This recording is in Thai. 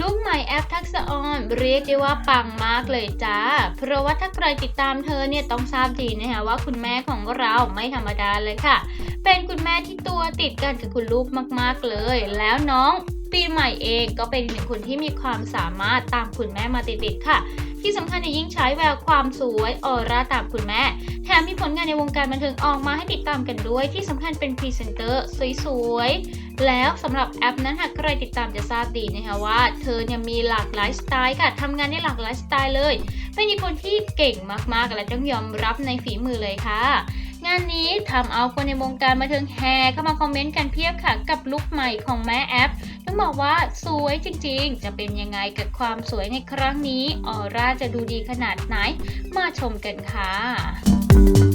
ลูกใหม่แอฟทักษะออนเรียกได้ว่าปังมากเลยจ้า เพราะว่าถ้าใครติดตามเธอเนี่ยต้องทราบดีนะคะว่าคุณแม่ของเราไม่ธรรมดาเลยค่ะ เป็นคุณแม่ที่ตัวติดกันกับคุณลูกมากๆเลย แล้วน้องปีใหม่เองก็เป็นหนึ่งคนที่มีความสามารถตามคุณแม่มาติดๆค่ะ ที่สำคัญเนี่ยยิ่งใช้แววความสวยออร่าตามคุณแม่ แถมมีผลงานในวงการบันเทิงออกมาให้ติดตามกันด้วย ที่สำคัญเป็นพรีเซนเตอร์สวยๆ แล้วสำหรับแอปนั้นหากใครติดตามจะทราบดีนะคะว่า เธอเนี่ยมีหลากหลายสไตล์ค่ะทำงานได้หลากหลายสไตล์เลย เป็นอีกคนที่เก่งมากๆและต้องยอมรับในฝีมือเลยค่ะ งานนี้ทำเอาคนในวงการบันเทิงแห่เข้ามาคอมเมนต์กันเพียบค่ะกับลุคใหม่ของแม่แอป ต้องบอกว่าสวยจริงๆ จะเป็นยังไงกับความสวยในครั้งนี้ ออร่าจะดูดีขนาดไหน มาชมกันค่ะ